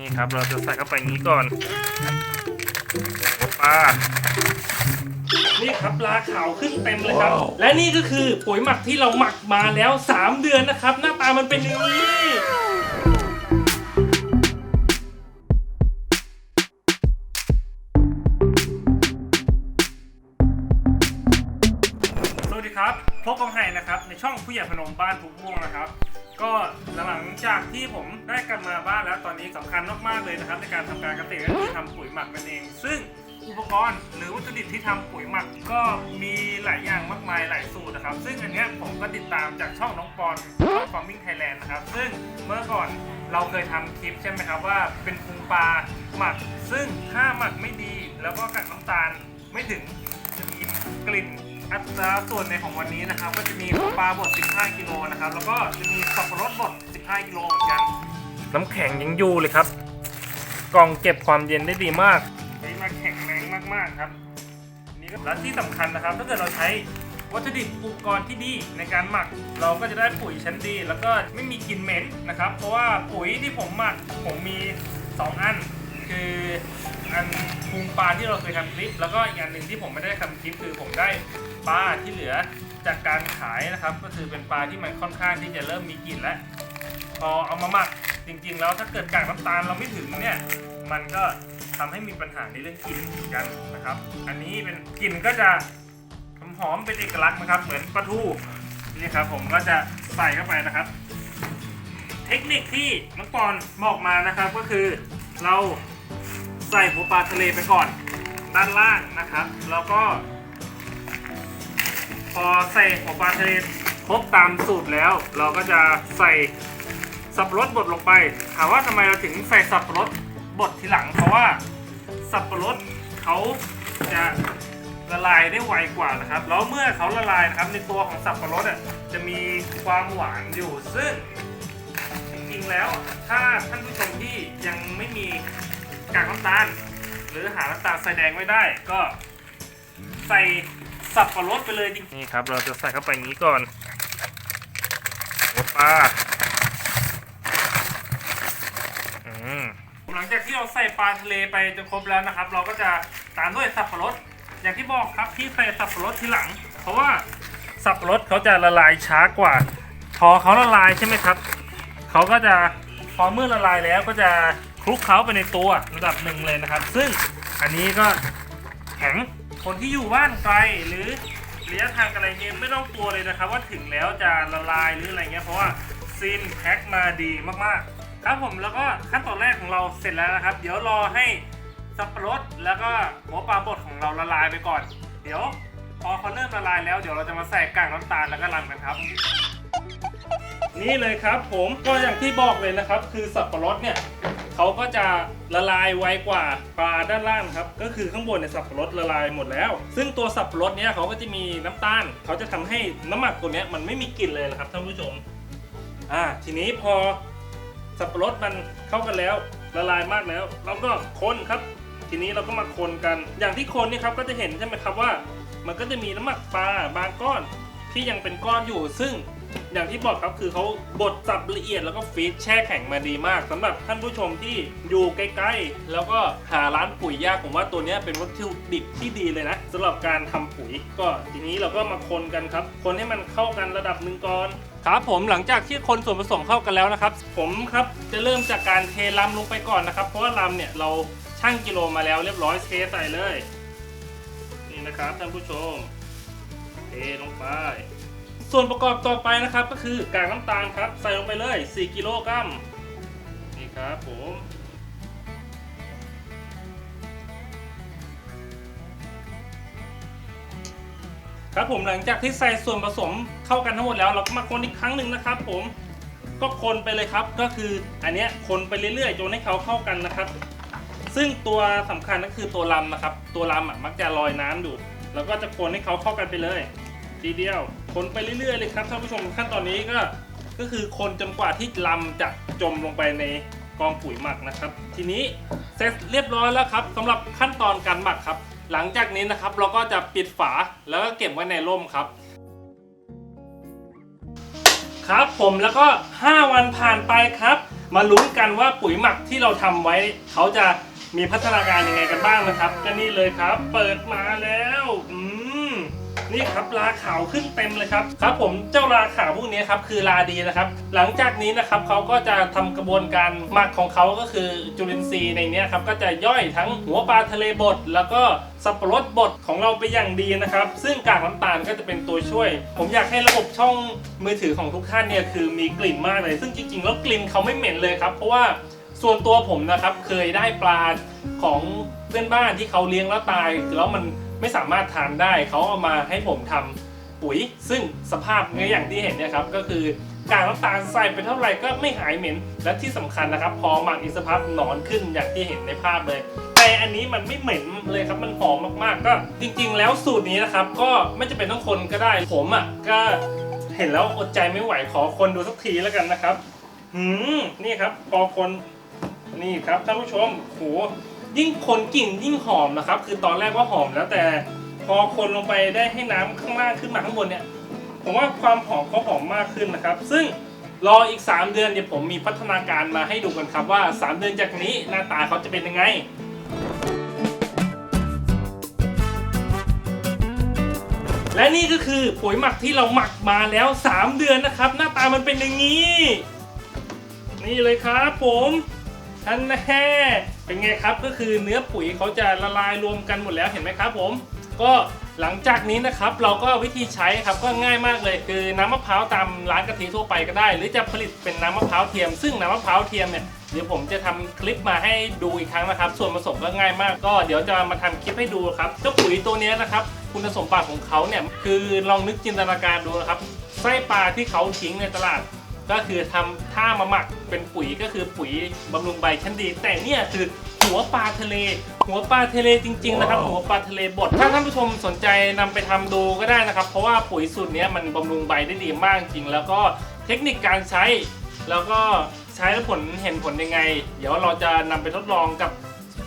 นี่ครับเราจะใส่เข้าไปอย่างนี้ก่อนหัวปลานี่ครับลาขาวขึ้นเต็มเลยครับ และนี่ก็คือปุ๋ยหมักที่เราหมักมาแล้ว 3 เดือนนะครับ หน้าตามันเป็นอย่างนี้สวัสดีครับพบกับไห่นะครับในช่องผู้ใหญ่พนมบ้านทุกม่วงนะครับ ก็หลังจากที่ผมได้กลับมาบ้านแล้วตอนนี้สำคัญมากๆเลยนะครับ ในการทำการเกษตรก็คือทำปุ๋ยหมักนั่นเอง ซึ่งอุปกรณ์หรือวัตถุดิบที่ทำปุ๋ยหมักก็มีหลายอย่างมากมายหลายสูตรนะครับ ซึ่งอันนี้ผมก็ติดตามจากช่องน้องปอนช่อง Farming Thailand นะครับ ซึ่งเมื่อก่อนเราเคยทำคลิปใช่ไหมครับว่าเป็นพุงปลาหมัก ซึ่งถ้าหมักไม่ดีแล้วก็กักน้ำตาลไม่ถึงจะมีกลิ่น อัตราส่วนในของวันนี้นะครับ ก็จะมีหัวปลาบด 15 กิโลนะครับ แล้วก็จะมีสับปะรดบด 15 กิโลเหมือนกัน น้ำแข็งยังอยู่เลยครับ กล่องเก็บความเย็นได้ดีมากใช้มาแข็งแรงมากๆครับนี่ก็และที่สำคัญนะครับ ถ้าเกิดเราใช้วัตถุดิบอุปกรณ์ที่ดีในการหมัก เราก็จะได้ปุ๋ยชั้นดี แล้วก็ไม่มีกลิ่นเหม็นนะครับ เพราะว่าปุ๋ยที่ผมหมักผมมี 2 อัน คืออันพุงปลาที่เราเคยทำคลิป แล้วก็อีกอันหนึ่งที่ผมไม่ได้ทำคลิปคือผมได้ ปลาที่เหลือจากการขายนะครับ ก็คือเป็นปลาที่มันค่อนข้างที่จะเริ่มมีกลิ่นแล้ว พอเอามาหมักจริง ๆ แล้วถ้าเกิดกากน้ำตาลเราไม่ถึงเนี่ยมันก็ทำให้มีปัญหาในเรื่องกลิ่นเหมือนกันนะครับ อันนี้เป็นกลิ่นก็จะหอมเป็นเอกลักษณ์นะครับ เหมือนปลาทูนี่ครับผมก็จะใส่เข้าไปนะครับ เทคนิคที่น้องปอนบอกมานะครับก็คือเราใส่หัวปลาทะเลไปก่อนด้านล่างนะครับ แล้วก็ พอใส่หัวปลาทะเลครบตามสูตรแล้ว เราก็จะใส่สับปะรดบดลงไป ถามว่าทำไมเราถึงใส่สับปะรดบดทีหลัง เพราะว่าสับปะรดเขาจะละลายได้ไวกว่านะครับ แล้วเมื่อเขาละลายนะครับในตัวของสับปะรดอะจะมีความหวานอยู่ ซึ่งจริงๆแล้วถ้าท่านผู้ชมที่ยังไม่มีกากน้ำตาล หรือหาน้ำตาลใส่แดงไม่ได้ก็ใส่ สับปะรดไปเลยจริงนี่ครับ เราจะใส่เข้าไปอย่างนี้ก่อนหัวปลาอืมหลังจากที่เราใส่ปลาทะเลไปจนครบแล้วนะครับ เราก็จะตามด้วยสับปะรดอย่างที่บอกครับที่ใส่สับปะรดทีหลัง เพราะว่าสับปะรดเขาจะละลายช้ากว่า พอเขาละลายใช่ไหมครับเขาก็จะพอเมื่อละลายแล้วก็จะคลุกเคล้าไปในตัวระดับหนึ่งเลยนะครับ ซึ่งอันนี้ก็แข็ง คนที่อยู่บ้านไกลหรือระยะทางอะไรเงี้ยไม่ต้องกลัวเลยนะครับ ว่าถึงแล้วจะละลายหรืออะไรเงี้ยเพราะว่าซีนแพ็คมาดีมากๆ ครับผมแล้วก็ขั้นตอนแรกของเราเสร็จแล้วนะครับ เดี๋ยวรอให้สับปะรดแล้วก็หัวปลาบดของเราละลายไปก่อน เดี๋ยวพอเขาเริ่มละลายแล้วเดี๋ยวเราจะมาใส่กากน้ำตาลแล้วก็รังกันครับ นี่เลยครับผมก็อย่างที่บอกเลยนะครับ คือสับปะรดเนี่ย เขาก็จะละลายไวกว่าปลาด้านล่างครับ ก็คือข้างบนเนี่ยสับปะรดละลายหมดแล้ว ซึ่งตัวสับปะรดเนี่ยเขาก็จะมีน้ำตาล เขาจะทำให้น้ำหมักตัวเนี้ยมันไม่มีกลิ่นเลยนะครับท่านผู้ชม อ่า ทีนี้พอสับปะรดมันเข้ากันแล้วละลายมากแล้ว เราก็คนครับ ทีนี้เราก็มาคนกัน อย่างที่คนนี่ครับก็จะเห็นใช่ไหมครับว่า มันก็จะมีน้ำหมักปลาบางก้อนที่ยังเป็นก้อนอยู่ ซึ่ง อย่างที่บอกครับคือเขาบดสับละเอียดแล้วก็ฟีดแช่แข็งมาดีมากสำหรับท่านผู้ชมที่อยู่ใกล้ๆ แล้วก็หาร้านปุ๋ยยากผมว่าตัวนี้เป็นวัตถุดิบที่ดีเลยนะสำหรับการทำปุ๋ย ก็ทีนี้เราก็มาคนกันครับ คนให้มันเข้ากันระดับหนึ่งก่อนครับผมหลังจากที่คนส่วนผสมเข้ากันแล้วนะครับ ผมครับจะเริ่มจากการเทลำลงไปก่อนนะครับ เพราะว่าลำเนี่ยเราชั่งกิโลมาแล้วเรียบร้อยเทใส่เลย นี่นะครับท่านผู้ชมเทลงไป ส่วนประกอบต่อไปนะครับก็คือกากน้ำตาลครับ ใส่ลงไปเลย 4 กิโลกรัมนี่ครับผมครับผมหลังจากที่ใส่ส่วนผสมเข้ากันทั้งหมดแล้วเราก็มาคนอีกครั้งหนึ่งนะครับ ผมก็คนไปเลยครับก็คืออันเนี้ยคนไปเรื่อยๆจนให้เขาเข้ากันนะครับ ซึ่งตัวสำคัญก็คือตัวลำนะครับ ตัวลำอะมักจะลอยน้ำอยู่ แล้วก็จะคนให้เขาเข้ากันไปเลย ทีเดียว คนไปเรื่อยๆเลยครับท่านผู้ชมขั้นตอนนี้ก็ก็คือคนจนกว่าที่ลำจะจมลงไปในกองปุ๋ยหมักนะครับ ทีนี้เสร็จเรียบร้อยแล้วครับสำหรับขั้นตอนการหมักครับ หลังจากนี้นะครับเราก็จะปิดฝาแล้วก็เก็บไว้ในร่มครับ ครับผมแล้วก็ 5 วันผ่านไปครับ มาลุ้นกันว่าปุ๋ยหมักที่เราทำไว้ เขาจะมีพัฒนาการยังไงกันบ้างนะครับ ก็นี่เลยครับ เปิดมาแล้วอืม นี่ครับราขาวขึ้นเต็มเลยครับครับผมเจ้าราขาวพวกนี้ครับคือราดีนะครับ หลังจากนี้นะครับเขาก็จะทำกระบวนการหมักของเขาก็คือจุลินทรีย์ในนี้ครับก็จะย่อยทั้งหัวปลาทะเลบดแล้วก็สับปะรดบดของเราไปอย่างดีนะครับ ซึ่งกากน้ำตาลก็จะเป็นตัวช่วย ผมอยากให้ระบบช่องมือถือของทุกท่านเนี่ยคือมีกลิ่นมากเลย ซึ่งจริงๆแล้วกลิ่นเขาไม่เหม็นเลยครับ เพราะว่าส่วนตัวผมนะครับเคยได้ปลาของเพื่อนบ้านที่เขาเลี้ยงแล้วตายแล้วมัน ไม่สามารถทานได้เขาเอามาให้ผมทำปุ๋ย ซึ่งสภาพเนื้ออย่างที่เห็นเนี่ยครับก็คือกากน้ำตาลใส่ไปเท่าไหร่ก็ไม่หายเหม็น และที่สำคัญนะครับ พอหมักอีสพักหนอนขึ้นอย่างที่เห็นในภาพเลยแต่อันนี้มันไม่เหม็นเลยครับมันหอมมากๆ ก็จริง ๆ แล้วสูตรนี้นะครับ ก็ไม่จะเป็นต้องคนก็ได้ ผมอะก็เห็นแล้วอดใจไม่ไหวขอคนดูสักทีแล้วกันนะครับ หืมนี่ครับพอคนนี่ครับท่านผู้ชมโห ยิ่งคนกลิ่นยิ่งหอมนะครับ คือตอนแรกว่าหอมแล้วแต่พอคนลงไปได้ให้น้ำข้างล่างขึ้นมาข้างบนเนี่ยผมว่าความหอมเขาหอมมากขึ้นนะครับ ซึ่งรออีก 3 เดือนเดี๋ยวผมมีพัฒนาการมาให้ดูกันครับว่า 3 เดือนจากนี้หน้าตาเขาจะเป็นยังไงและนี่ก็คือปุ๋ยหมักที่เราหมักมาแล้ว 3 เดือนนะครับ หน้าตามันเป็นอย่างนี้ นี่เลยครับผมท่านแน่ เป็นไงครับก็คือเนื้อปุ๋ยเขาจะละลายรวมกันหมดแล้วเห็นไหมครับ ผม ก็หลังจากนี้นะครับเราก็วิธีใช้ครับก็ง่ายมากเลย คือน้ำมะพร้าวตามร้านกะทิทั่วไปก็ได้ หรือจะผลิตเป็นน้ำมะพร้าวเทียม ซึ่งน้ำมะพร้าวเทียมเนี่ยเดี๋ยวผมจะทำคลิปมาให้ดูอีกครั้งนะครับ ส่วนผสมก็ง่ายมากก็เดี๋ยวจะมาทำคลิปให้ดูครับเจ้าปุ๋ยตัวนี้นะครับ คุณสมบัติของเขาเนี่ยคือลองนึกจินตนาการดูนะครับไส้ปลาที่เขาทิ้งในตลาด ก็คือทำท่ามาหมักเป็นปุ๋ยก็คือปุ๋ยบำรุงใบชั้นดี แต่เนี่ยคือหัวปลาทะเล หัวปลาทะเลจริง ๆ นะครับ หัวปลาทะเลบดถ้าท่านผู้ชมสนใจนำไปทำดูก็ได้นะครับ เพราะว่าปุ๋ยสูตรนี้มันบำรุงใบได้ดีมากจริง แล้วก็เทคนิคการใช้ แล้วก็ใช้แล้วผลเห็นผลยังไง เดี๋ยวเราจะนำไปทดลองกับ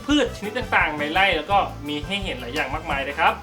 พืชชนิดต่างๆ ในไร่แล้วก็มีให้เห็นหลายอย่างมากมายเลยครับ